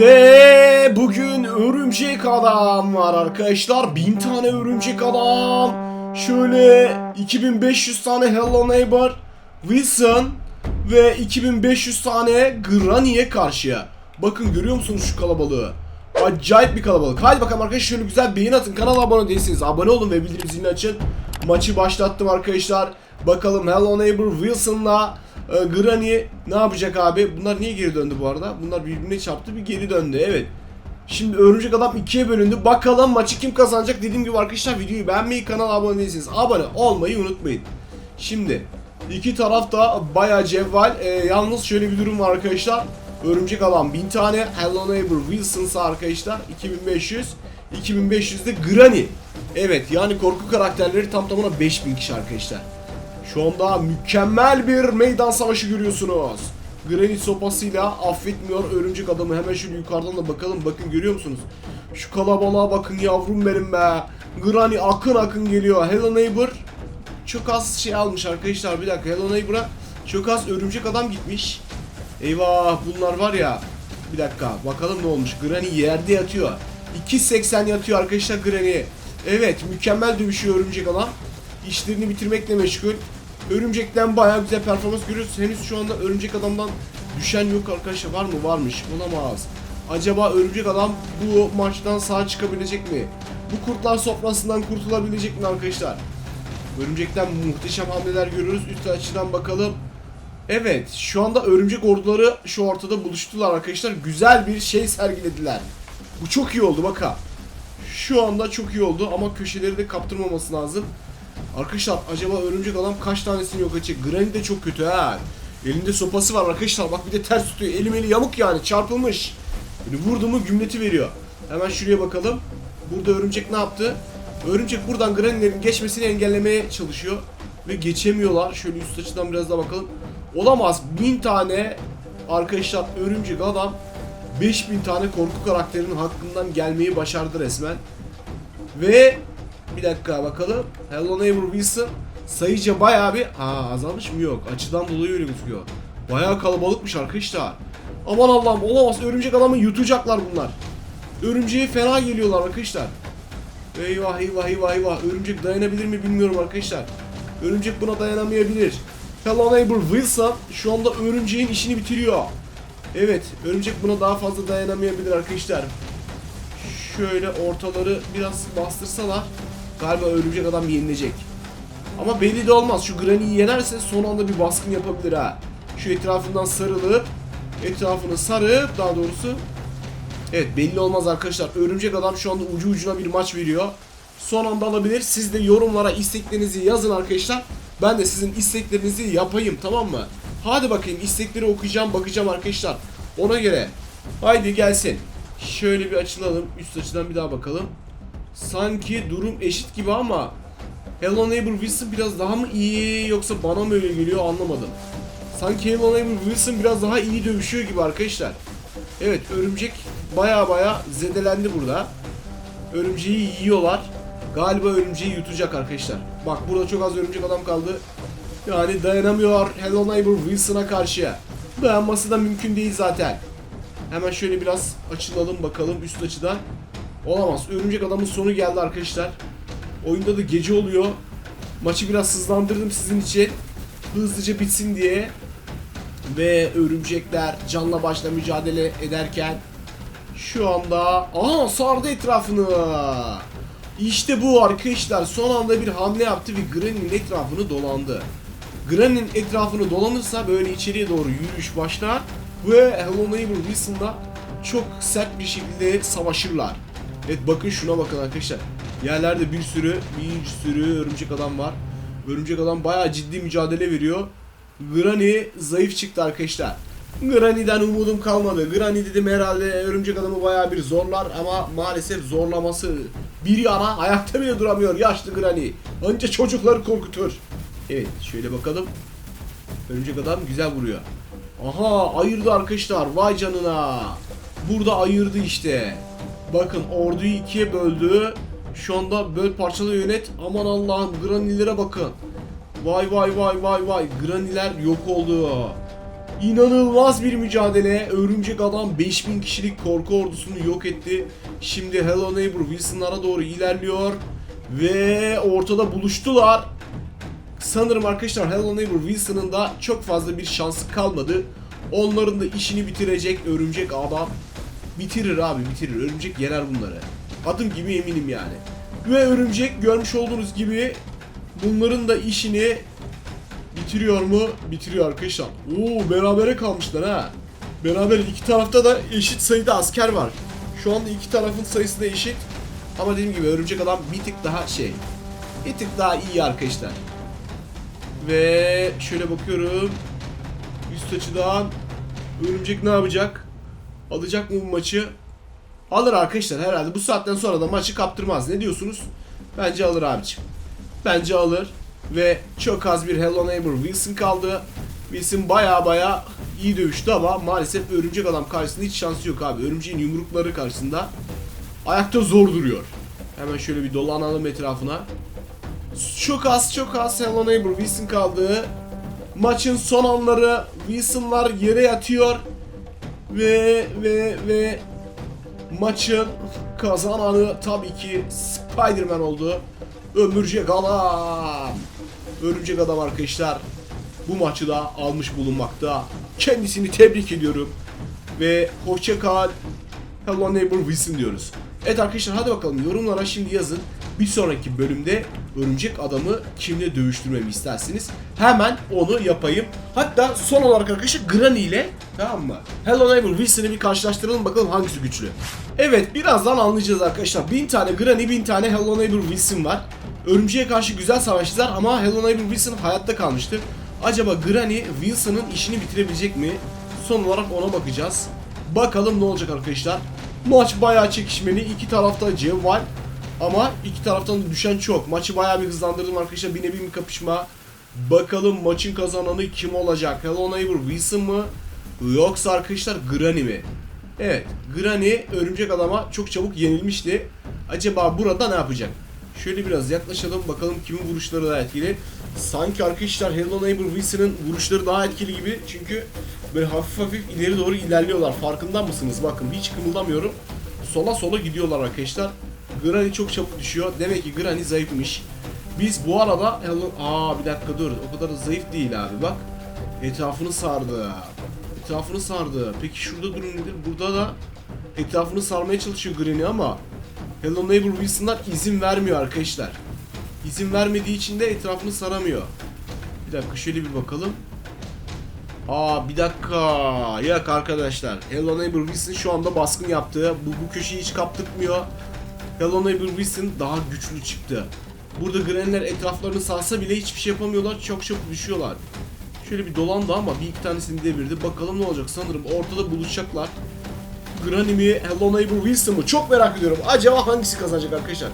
Ve bugün örümcek adam var arkadaşlar. Bin tane örümcek adam. Şöyle 2500 tane Hello Neighbor, Wilson ve 2500 tane Granny'e karşı. Bakın görüyor musunuz şu kalabalığı? Acayip bir kalabalık. Hadi bakalım arkadaşlar şöyle güzel beğen atın. Kanala abone değilseniz abone olun ve bildirim zilini açın. Maçı başlattım arkadaşlar. Bakalım Hello Neighbor Wilson'la e, Granny ne yapacak abi? Bunlar niye geri döndü bu arada? Bunlar birbirine çarptı bir geri döndü. Evet. Şimdi örümcek adam ikiye bölündü. Bakalım maçı kim kazanacak? Dediğim gibi arkadaşlar videoyu beğenmeyi, kanala abone değilseniz abone olmayı unutmayın. Şimdi iki taraf da bayağı cevval. E, yalnız şöyle bir durum var arkadaşlar. Örümcek adam 1000 tane. Hello Neighbor Wilson'sa arkadaşlar 2500. 2500 de Granny. Evet yani korku karakterleri tam tamına 5000 kişi arkadaşlar. Şu anda mükemmel bir meydan savaşı görüyorsunuz. Granny sopasıyla affetmiyor örümcek adamı. Hemen şöyle yukarıdan da bakalım. Bakın görüyor musunuz? Şu kalabalığa bakın yavrum benim be. Granny akın akın geliyor. Hello Neighbor çok az şey almış arkadaşlar. Bir dakika Hello Neighbor'a çok az örümcek adam gitmiş. Eyvah bunlar var ya. Bir dakika bakalım ne olmuş. Granny yerde yatıyor. 2.80 yatıyor arkadaşlar Granny. Evet mükemmel dövüşüyor örümcek adam. İşlerini bitirmekle meşgul. Örümcekten bayağı güzel performans görüyoruz. Henüz şu anda örümcek adamdan düşen yok arkadaşlar. Var mı? Varmış. Olamaz. Acaba örümcek adam bu maçtan sağ çıkabilecek mi? Bu kurtlar sofrasından kurtulabilecek mi arkadaşlar? Örümcekten muhteşem hamleler görüyoruz. Üst açıdan bakalım. Evet, şu anda örümcek orduları şu ortada buluştular arkadaşlar. Güzel bir şey sergilediler. Bu çok iyi oldu baka. Şu anda çok iyi oldu ama köşeleri de kaptırmaması lazım. Arkadaşlar acaba örümcek adam kaç tanesini yok edecek? Granny de çok kötü ha. Elinde sopası var arkadaşlar. Bak bir de ters tutuyor. Elim eli yamuk yani çarpılmış. Böyle vurdu mu gümleti veriyor. Hemen şuraya bakalım. Burada örümcek ne yaptı? Örümcek buradan Granny'lerin geçmesini engellemeye çalışıyor. Ve geçemiyorlar. Şöyle üst açıdan biraz daha bakalım. Olamaz. Bin tane arkadaşlar örümcek adam 5000 tane korku karakterinin hakkından gelmeyi başardı resmen. Ve bir dakika bakalım. Hello Neighbor Wilson sayıca bayağı bir... Aa azalmış mı? Yok. Açıdan dolayı öyle gözüküyor. Bayağı kalabalıkmış arkadaşlar. Aman Allah'ım olamaz. Örümcek adamı yutacaklar bunlar. Örümceğe fena geliyorlar arkadaşlar. Eyvah eyvah eyvah eyvah. Örümcek dayanabilir mi bilmiyorum arkadaşlar. Örümcek buna dayanamayabilir. Hello Neighbor Wilson şu anda örümceğin işini bitiriyor. Evet, örümcek buna daha fazla dayanamayabilir arkadaşlar. Şöyle ortaları biraz bastırsalar galiba örümcek adam yenilecek. Ama belli de olmaz. Şu Granny'yi yenerse son anda bir baskın yapabilir ha. Şu etrafından sarılıp etrafını sarıp daha doğrusu Evet belli olmaz arkadaşlar. Örümcek adam şu anda ucu ucuna bir maç veriyor. Son anda alabilir. Siz de yorumlara isteklerinizi yazın arkadaşlar. Ben de sizin isteklerinizi yapayım tamam mı? Hadi bakayım istekleri okuyacağım bakacağım arkadaşlar. Ona göre. Haydi gelsin. Şöyle bir açılalım. Üst açıdan bir daha bakalım. Sanki durum eşit gibi ama Hello Neighbor Wilson biraz daha mı iyi yoksa bana mı öyle geliyor anlamadım. Sanki Hello Neighbor Wilson biraz daha iyi dövüşüyor gibi arkadaşlar. Evet örümcek baya baya zedelendi burada. Örümceği yiyorlar. Galiba örümceği yutacak arkadaşlar. Bak burada çok az örümcek adam kaldı. Yani dayanamıyor Hello Neighbor Wilson'a karşı. Dayanması da mümkün değil zaten. Hemen şöyle biraz açılalım bakalım üst açıdan. Olamaz. Örümcek adamın sonu geldi arkadaşlar. Oyunda da gece oluyor. Maçı biraz hızlandırdım sizin için. Hızlıca bitsin diye. Ve örümcekler canla başla mücadele ederken şu anda aha sardı etrafını. İşte bu arkadaşlar son anda bir hamle yaptı ve Granny'nin etrafını dolandı. Granny'nin etrafını dolanırsa böyle içeriye doğru yürüyüş başlar ve Hello Neighbor Wilson'la çok sert bir şekilde savaşırlar. Evet bakın şuna bakın arkadaşlar. Yerlerde bir sürü bir sürü örümcek adam var. Örümcek adam bayağı ciddi mücadele veriyor. Granny zayıf çıktı arkadaşlar. Granny'den umudum kalmadı. Granny dedim herhalde örümcek adamı bayağı bir zorlar ama maalesef zorlaması bir yana ayakta bile duramıyor yaşlı Granny. Önce çocukları korkutur. Evet şöyle bakalım. Örümcek adam güzel vuruyor. Aha ayırdı arkadaşlar vay canına. Burada ayırdı işte. Bakın orduyu ikiye böldü. Şu anda böl parçala yönet. Aman Allah'ım Granny'lere bakın. Vay vay vay vay vay. Granny'ler yok oldu. İnanılmaz bir mücadele. Örümcek adam 5000 kişilik korku ordusunu yok etti. Şimdi Hello Neighbor Wilson'lara doğru ilerliyor. Ve ortada buluştular. Sanırım arkadaşlar Hello Neighbor Wilson'ın da çok fazla bir şansı kalmadı. Onların da işini bitirecek örümcek adam. Bitirir abi bitirir. Örümcek yener bunları. Adım gibi eminim yani. Ve örümcek görmüş olduğunuz gibi bunların da işini bitiriyor mu? Bitiriyor arkadaşlar. Oo berabere kalmışlar ha. Beraber iki tarafta da eşit sayıda asker var. Şu anda iki tarafın sayısı da eşit. Ama dediğim gibi örümcek adam bir tık daha şey. Bir tık daha iyi arkadaşlar. Ve şöyle bakıyorum. Üst açıdan örümcek ne yapacak? Alacak mı bu maçı? Alır arkadaşlar herhalde. Bu saatten sonra da maçı kaptırmaz. Ne diyorsunuz? Bence alır abiciğim. Bence alır. Ve çok az bir Hello Neighbor Wilson kaldı. Wilson baya baya iyi dövüştü ama maalesef örümcek adam karşısında hiç şansı yok abi. Örümceğin yumrukları karşısında ayakta zor duruyor. Hemen şöyle bir dolanalım etrafına. Çok az çok az Hello Neighbor Wilson kaldı. Maçın son anları Wilson'lar yere yatıyor. Ve ve ve maçın kazananı tabii ki Spider-Man oldu. Örümcek adam. Örümcek adam arkadaşlar bu maçı da almış bulunmakta. Kendisini tebrik ediyorum. Ve hoşça kal. Hello Neighbor Wilson diyoruz. Evet arkadaşlar hadi bakalım yorumlara şimdi yazın. Bir sonraki bölümde örümcek adamı kimle dövüştürmemi isterseniz hemen onu yapayım. Hatta son olarak arkadaşlar Granny ile tamam mı? Hello Neighbor Wilson'ı bir karşılaştıralım bakalım hangisi güçlü. Evet birazdan anlayacağız arkadaşlar. Bin tane Granny bin tane Hello Neighbor Wilson var. Örümceğe karşı güzel savaştılar ama Hello Neighbor Wilson hayatta kalmıştı. Acaba Granny Wilson'ın işini bitirebilecek mi? Son olarak ona bakacağız. Bakalım ne olacak arkadaşlar. Maç bayağı çekişmeli. İki tarafta cev var. Ama iki taraftan düşen çok. Maçı bayağı bir hızlandırdım arkadaşlar. Bir nevi bir kapışma. Bakalım maçın kazananı kim olacak? Hello Neighbor Wilson mı? Yoksa arkadaşlar Granny mi? Evet. Granny örümcek adama çok çabuk yenilmişti. Acaba burada ne yapacak? Şöyle biraz yaklaşalım bakalım kimin vuruşları daha etkili. Sanki arkadaşlar Hello Neighbor Wilson'ın vuruşları daha etkili gibi. Çünkü böyle hafif hafif ileri doğru ilerliyorlar. Farkında mısınız? Bakın hiç kımıldamıyorum. Sola sola gidiyorlar arkadaşlar. Granny çok çabuk düşüyor. Demek ki Granny zayıfmış. Biz bu arada. Aa bir dakika dur. O kadar da zayıf değil abi bak. Etrafını sardı. Etrafını sardı. Peki şurada durum nedir? Burada da etrafını sarmaya çalışıyor Granny ama Hello Neighbor Wilson'lar izin vermiyor arkadaşlar. İzin vermediği için de etrafını saramıyor. Bir dakika şöyle bir bakalım. Aa bir dakika. Yok arkadaşlar. Hello Neighbor Wilson şu anda baskın yaptı. Bu, bu köşeyi hiç kaptırmıyor. Neighbor Wilson daha güçlü çıktı. Burada Granny'ler etraflarını sarsa bile hiçbir şey yapamıyorlar. Çok çabuk düşüyorlar. Şöyle bir dolandı ama bir iki tanesini devirdi. Bakalım ne olacak sanırım. Ortada buluşacaklar. Granny mi, Hello Neighbor Wilson mı? Çok merak ediyorum. Acaba hangisi kazanacak arkadaşlar?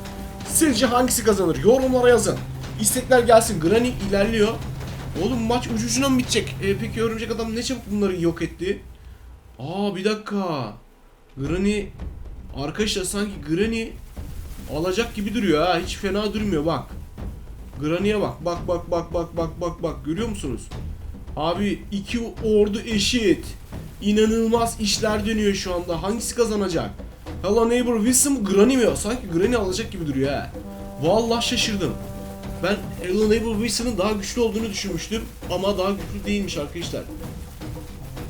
Sizce hangisi kazanır? Yorumlara yazın. İstekler gelsin. Granny ilerliyor. Oğlum maç ucucuna mı bitecek? E, peki örümcek adam ne çabuk bunları yok etti? Aa bir dakika. Granny arkadaşlar sanki Granny alacak gibi duruyor ha. Hiç fena durmuyor bak. Granny'e bak. Bak bak bak bak bak bak bak. Görüyor musunuz? Abi iki ordu eşit. İnanılmaz işler dönüyor şu anda. Hangisi kazanacak? Hello Neighbor Wilson Granny mi? Sanki Granny alacak gibi duruyor ha. Vallahi şaşırdım. Ben Hello Neighbor Wilson'ın daha güçlü olduğunu düşünmüştüm. Ama daha güçlü değilmiş arkadaşlar.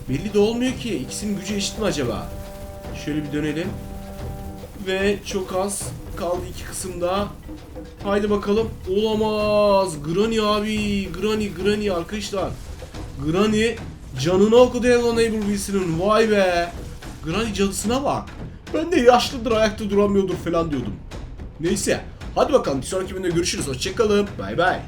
Belli de olmuyor ki. İkisinin gücü eşit mi acaba? Şöyle bir dönelim. Ve çok az kaldı iki kısımda. Haydi bakalım. Olamaz. Granny abi. Granny, Granny arkadaşlar. Granny canını okudu Hello Neighbor Wilson'ın. Vay be. Granny cadısına bak. Ben de yaşlıdır ayakta duramıyordur falan diyordum. Neyse. Hadi bakalım bir sonraki bölümde görüşürüz. Hoşçakalın. Bay bay.